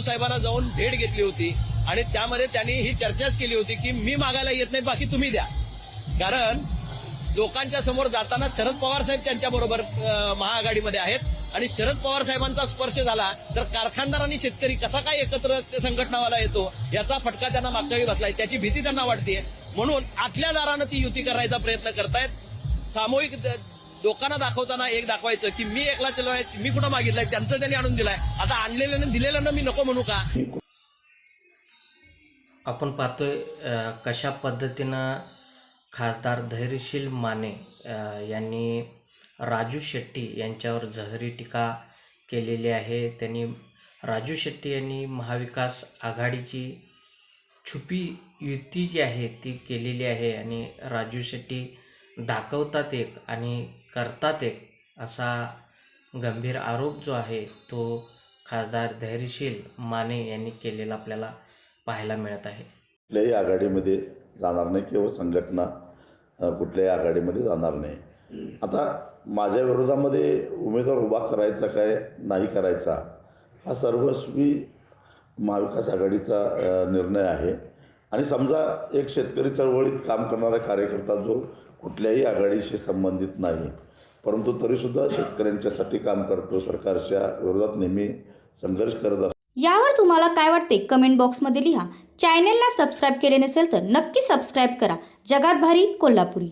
साहेबांना जाऊन भेट घेतली होती आणि त्यामध्ये त्यांनी ही चर्चाच केली होती की मी मागायला येत नाही बाकी तुम्ही द्या. कारण लोकांच्या समोर जाताना शरद पवार साहेब त्यांच्या बरोबर महाआघाडीमध्ये आहेत आणि शरद पवार साहेबांचा स्पर्श झाला तर कारखानदार आणि शेतकरी कसा काय एकत्र संघटनावाला येतो याचा फटका त्यांना मागच्या वेळी बसलाय. त्याची भीती त्यांना वाटते म्हणून आतल्या दारानं ती युती करायचा प्रयत्न करतायत. सामूहिक लोकांना दाखवताना एक दाखवायचं की मी एकला चलो आहे मी कुठं मागितलंय त्यांचं त्यांनी आणून दिलाय. आता आणलेलं दिलेलं मी नको म्हणू का? आपण पाहतोय कशा पद्धतीनं खासदार धैर्यशील माने यांनी राजू शेट्टी यांच्यावर जहरी टीका केलेली आहे. त्यांनी राजू शेट्टी यांनी महाविकास आघाडीची छुपी युती जी आहे ती केलेली आहे आणि राजू शेट्टी दाखवतात एक आणि करतात एक असा गंभीर आरोप जो आहे तो खासदार धैर्यशील माने यांनी केलेला आपल्याला पाहायला मिळत आहे. कुठल्याही आघाडीमध्ये जाणार नाही किंवा संघटना कुठल्याही आघाडीमध्ये जाणार नाही. आता माझ्या विरोधामध्ये उमेदवार उभा करायचा काय नाही करायचा हा सर्वस्वी महाविकास आघाडीचा निर्णय आहे. आणि समजा एक शेतकरी चळवळीत काम करणारा कार्यकर्ता जो कुठल्याही आघाडीशी संबंधित नाही. परंतु तरीसुद्धा शेतकऱ्यांच्यासाठी काम करतो सरकारच्या विरोधात नेहमी संघर्ष करत असतो. यावर तुम्हाला काय वाटते? कमेंट बॉक्समध्ये लिहा. चॅनेलला सबस्क्राईब केले नसेल तर नक्की सबस्क्राईब करा. जगात भारी कोल्हापुरी.